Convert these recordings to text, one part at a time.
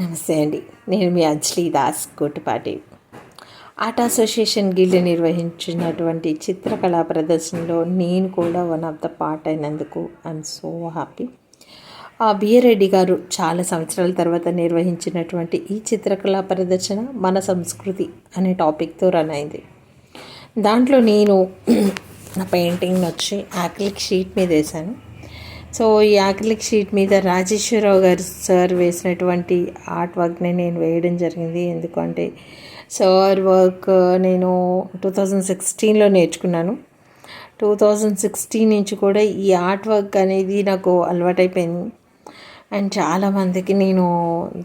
నమస్తే అండి. నేను మీ Anjali Das Kotipati. Art association guild నిర్వహించినటువంటి చిత్రకళా ప్రదర్శనలో నేను కూడా వన్ ఆఫ్ ద పార్ట్ అయినందుకు I'm so happy. B A Reddy garu చాలా సంవత్సరాల తర్వాత నిర్వహించినటువంటి ఈ చిత్రకళా ప్రదర్శన మన సంస్కృతి అనే టాపిక్తో రన్ అయింది. దాంట్లో నేను నా పెయింటింగ్ వచ్చి యాక్లిక్ షీట్ మీద వేశాను. సో ఈ యాక్రిలిక్ షీట్ మీద రాజేశ్వరరావు గారు సార్ వేసినటువంటి ఆర్ట్ వర్క్ని నేను వేయడం జరిగింది. ఎందుకంటే సార్ వర్క్ నేను టూ థౌజండ్ సిక్స్టీన్లో నేర్చుకున్నాను. టూ థౌజండ్ సిక్స్టీన్ నుంచి కూడా ఈ ఆర్ట్ వర్క్ అనేది నాకు అలవాటైపోయింది. అండ్ చాలామందికి నేను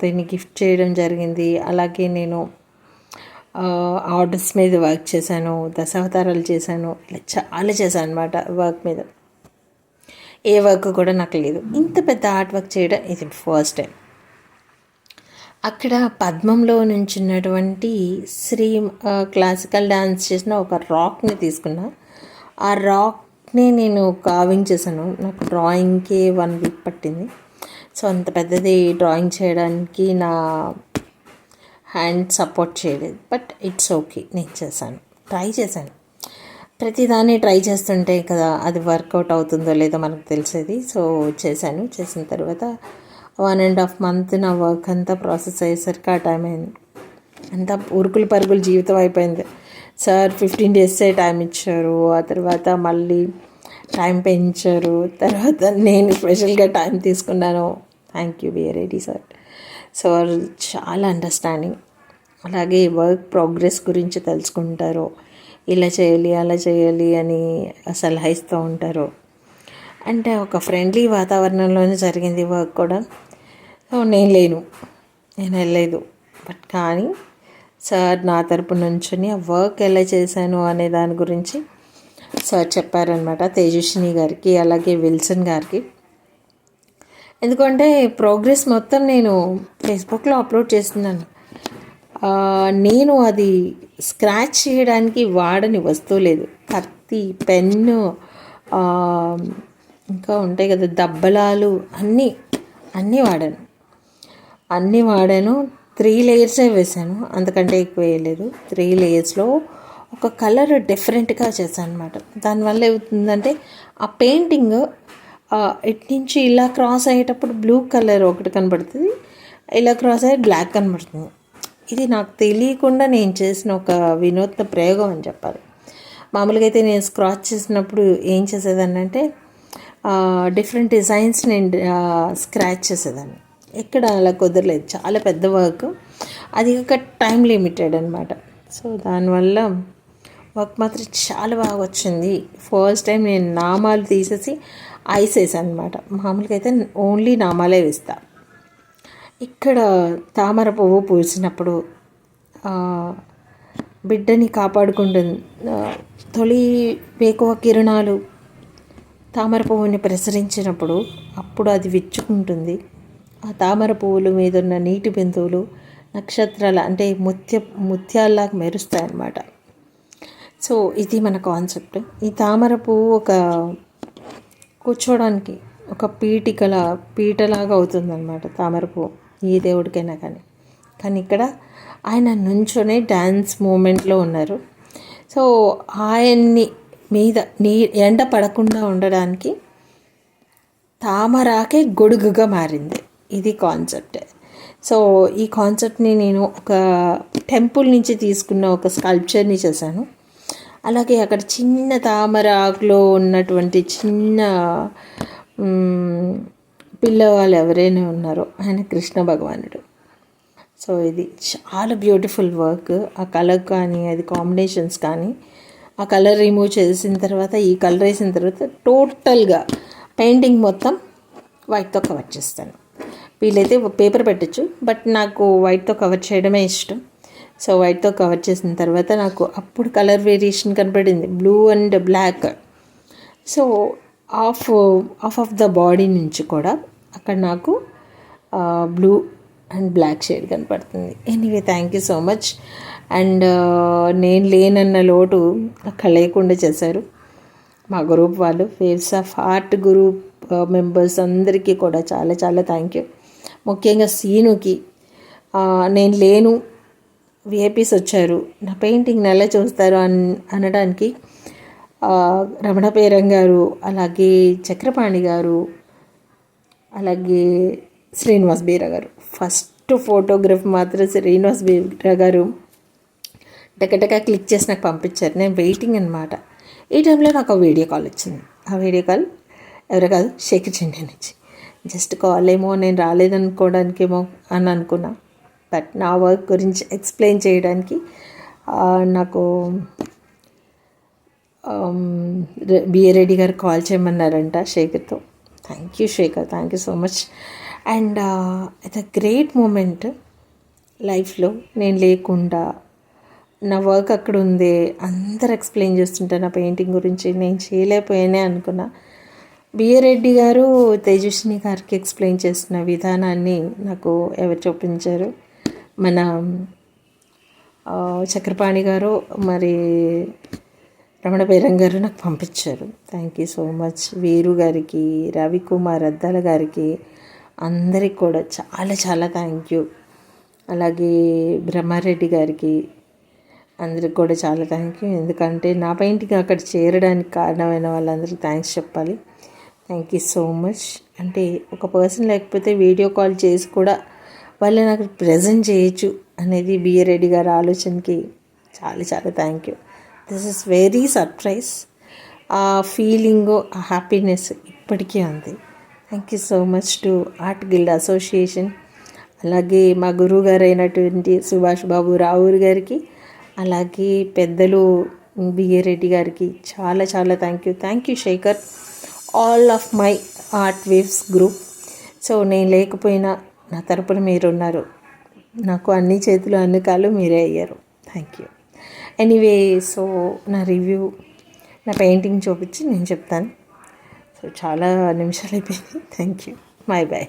దీన్ని గిఫ్ట్ చేయడం జరిగింది. అలాగే నేను ఆర్డర్స్ మీద వర్క్ చేశాను దశావతారాలు చేశాను ఇలా చాలా చేశాను అనమాట వర్క్ మీద. ఏ వర్క్ కూడా నాకు లేదు. ఇంత పెద్ద ఆర్ట్ వర్క్ చేయడం ఇది ఫస్ట్ టైం అక్కడ పద్మంలో నుంచున్నటువంటి శ్రీ క్లాసికల్ డ్యాన్స్ చేసిన ఒక రాక్ని తీసుకున్నా. ఆ రాక్ని నేను కావింగ్ చేశాను. నాకు డ్రాయింగ్కి వన్ వీక్ పట్టింది. సో అంత పెద్దది డ్రాయింగ్ చేయడానికి నా హ్యాండ్ సపోర్ట్ చేయలేదు. బట్ ఇట్స్ ఓకే నేను చేశాను. ట్రై చేశాను. ప్రతిదాన్ని ట్రై చేస్తుంటే కదా అది వర్కౌట్ అవుతుందో లేదో మనకు తెలిసేది. సో చేశాను. చేసిన తర్వాత వన్ అండ్ హాఫ్ మంత్ నా వర్క్ అంతా ప్రాసెస్ అయ్యేసరికి ఆ టైం అయింది. అంతా ఉరుకులు పరుగులు జీవితం అయిపోయింది. సార్ ఫిఫ్టీన్ డేసే టైం ఇచ్చారు. ఆ తర్వాత మళ్ళీ టైం పెంచారు. తర్వాత నేను స్పెషల్గా టైం తీసుకున్నాను. Thank you ready sir sir చాలా అండర్స్టాండింగ్ అలాగే వర్క్ ప్రోగ్రెస్ గురించి తెలుసుకుంటారు. ఇలా చేయాలి అలా చేయాలి అని సలహా ఇస్తూ ఉంటారు. అంటే ఒక ఫ్రెండ్లీ వాతావరణంలోనే జరిగింది వర్క్ కూడా. సో నేను లేను. నేను వెళ్ళలేదు. బట్ కానీ సార్ నా తరపు నుంచుని ఆ వర్క్ ఎలా చేశాను అనే దాని గురించి సార్ చెప్పారనమాట తేజస్విని గారికి అలాగే విల్సన్ గారికి. ఎందుకంటే ప్రోగ్రెస్ మొత్తం నేను ఫేస్బుక్లో అప్లోడ్ చేస్తున్నాను. నేను అది స్క్రాచ్ చేయడానికి వాడని వస్తువు లేదు. కత్తి పెన్ను ఇంకా ఉంటాయి కదా దబ్బలాలు అన్నీ అన్నీ వాడాను. అన్నీ వాడాను. త్రీ లేయర్సే వేసాను అంతకంటే ఎక్కువ వేయలేదు త్రీ లేయర్స్లో ఒక కలర్ డిఫరెంట్గా చేశాను అనమాట దానివల్ల ఏమవుతుందంటే ఆ పెయింటింగ్ ఇటు నుంచి ఇలా క్రాస్ అయ్యేటప్పుడు బ్లూ కలర్ ఒకటి కనబడుతుంది. ఇలా క్రాస్ అయ్యి బ్లాక్ కనబడుతుంది. ఇది నాకు తెలియకుండా నేను చేసిన ఒక వినూత్న ప్రయోగం అని చెప్పాలి. మామూలుగా అయితే నేను స్క్రాచ్ చేసినప్పుడు ఏం చేసేదాన్ని అంటే డిఫరెంట్ డిజైన్స్ నేను స్క్రాచ్ చేసేదాన్ని. ఎక్కడ అలా కుదరలేదు. చాలా పెద్ద వర్క్ అది ఒక టైం లిమిటెడ్ అనమాట సో దానివల్ల వర్క్ మాత్రం చాలా బాగా వచ్చింది. ఫస్ట్ టైం నేను నామాలు తీసేసి ఐస్ వేసాను అనమాట మామూలుగా అయితే ఓన్లీ నామాలే వేస్తా. ఇక్కడ తామర పువ్వు పూసినప్పుడు బిడ్డని కాపాడుకుంటుంది తొలి వేకువ కిరణాలు తామర పువ్వుని ప్రసరించినప్పుడు అప్పుడు అది విచ్చుకుంటుంది. ఆ తామర పువ్వుల మీద ఉన్న నీటి బిందువులు నక్షత్రాలు అంటే ముత్య ముత్యాల్లాగా మెరుస్తాయి అన్నమాట సో ఇది మన కాన్సెప్ట్. ఈ తామర పువ్వు ఒక కూర్చోవడానికి ఒక పీటికల పీటలాగా అవుతుందన్నమాట తామర పువ్వు. ఏ దేవుడికైనా కానీ. కానీ ఇక్కడ ఆయన నుంచొనే డ్యాన్స్ మూమెంట్లో ఉన్నారు. సో ఆయన్ని మీద నీ ఎండ పడకుండా ఉండడానికి తామరాకే గొడుగుగా మారింది. ఇది కాన్సెప్ట్. సో ఈ కాన్సెప్ట్ని నేను ఒక టెంపుల్ నుంచి తీసుకున్న ఒక స్కల్ప్చర్ని చేశాను. అలాగే అక్కడ చిన్న తామర ఆకులో ఉన్నటువంటి చిన్న పిల్లవాళ్ళు ఎవరైనా ఉన్నారో ఆయన కృష్ణ భగవానుడు. సో ఇది చాలా బ్యూటిఫుల్ వర్క్ ఆ కలర్ కానీ అది కాంబినేషన్స్ కానీ ఆ కలర్ రిమూవ్ చేసిన తర్వాత ఈ కలర్ వేసిన తర్వాత టోటల్గా పెయింటింగ్ మొత్తం వైట్తో కవర్ చేస్తాను. వీలైతే పేపర్ పెట్టచ్చు బట్ నాకు వైట్తో కవర్ చేయడమే ఇష్టం. సో వైట్తో కవర్ చేసిన తర్వాత నాకు అప్పుడు కలర్ వేరియేషన్ కనపడింది blue and black so of of of the body నుంచి కూడా అక్కడ నాకు బ్లూ అండ్ బ్లాక్ షేడ్ కనపడుతుంది. Anyway thank you so much and నేను లేనన్న లోటు అక్కడ లేకుండా చేశారు. మా గ్రూప్ వాళ్ళు waves of art group members అందరికీ కూడా చాలా చాలా థ్యాంక్ యూ ముఖ్యంగా సీనుకి నేను లేను విఐపీస్ వచ్చారు. నా పెయింటింగ్ నెల చూస్తారు అన్ అనడానికి రమణ పేరం గారు అలాగే చక్రపాణి గారు అలాగే శ్రీనివాస్ బీరా గారు. ఫస్ట్ ఫోటోగ్రఫ్ మాత్రం శ్రీనివాస్ బీరా గారు టకటక క్లిక్ చేసి నాకు పంపించారు. నేను వెయిటింగ్ అనమాట ఈ టైంలో నాకు వీడియో కాల్ వచ్చింది. ఆ వీడియో కాల్ ఎవరో కాదు శేఖర్ చెండి నుంచి జస్ట్ కాల్ ఏమో నేను రాలేదనుకోవడానికేమో అని అనుకున్నా. బట్ నా వర్క్ గురించి ఎక్స్ప్లెయిన్ చేయడానికి నాకు B A Reddy garu call చేయమన్నారంట శేఖర్తో. Thank you Shekhar thank you so much and it's a great moment లైఫ్లో నేను లేకుండా నా వర్క్ అక్కడ ఉంది అందరు ఎక్స్ప్లెయిన్ చేస్తుంటే నా పెయింటింగ్ గురించి. నేను చేయలేకపోయానే అనుకున్నా. బిఏ రెడ్డి గారు తేజస్విని గారికి ఎక్స్ప్లెయిన్ చేసిన విధానాన్ని నాకు ఎవరు చూపించారు? మన చక్రపాణి గారు మరి రమణ బైరం గారు నాకు పంపించారు. థ్యాంక్ యూ సో మచ్ వీరు గారికి రవికుమార్ అద్దాల గారికి అందరికి కూడా చాలా చాలా థ్యాంక్ యూ అలాగే బ్రహ్మారెడ్డి గారికి అందరికి కూడా చాలా థ్యాంక్ యూ ఎందుకంటే నా పెయింటింగ్ అక్కడ చేరడానికి కారణమైన వాళ్ళందరికీ థ్యాంక్స్ చెప్పాలి. థ్యాంక్ యూ సో మచ్ అంటే ఒక పర్సన్ లేకపోతే వీడియో కాల్ చేసి కూడా వాళ్ళు నాకు ప్రజెంట్ చేయొచ్చు అనేది బిఏ రెడ్డి గారి ఆలోచనకి చాలా చాలా thank you this is very surprise ఆ ఫీలింగ్ ఆ హ్యాపీనెస్ ఇప్పటికీ ఉంది. Thank you so much to art guild association అలాగే మా గురువు గారు అయినటువంటి సుభాష్ బాబు రావూరి గారికి అలాగే పెద్దలు బిఏ రెడ్డి గారికి చాలా చాలా thank you thank you Shekhar all of my art waves group so నేను లేకపోయినా నా తరపున మీరున్నారు. నాకు అన్ని చేతులు అన్ని కాళ్ళు మీరే అయ్యారు. థ్యాంక్ యూ ఎనీవే సో నా రివ్యూ నా పెయింటింగ్ చూపించి నేను చెప్తాను. సో చాలా నిమిషాలు అయిపోయింది. Thank you bye bye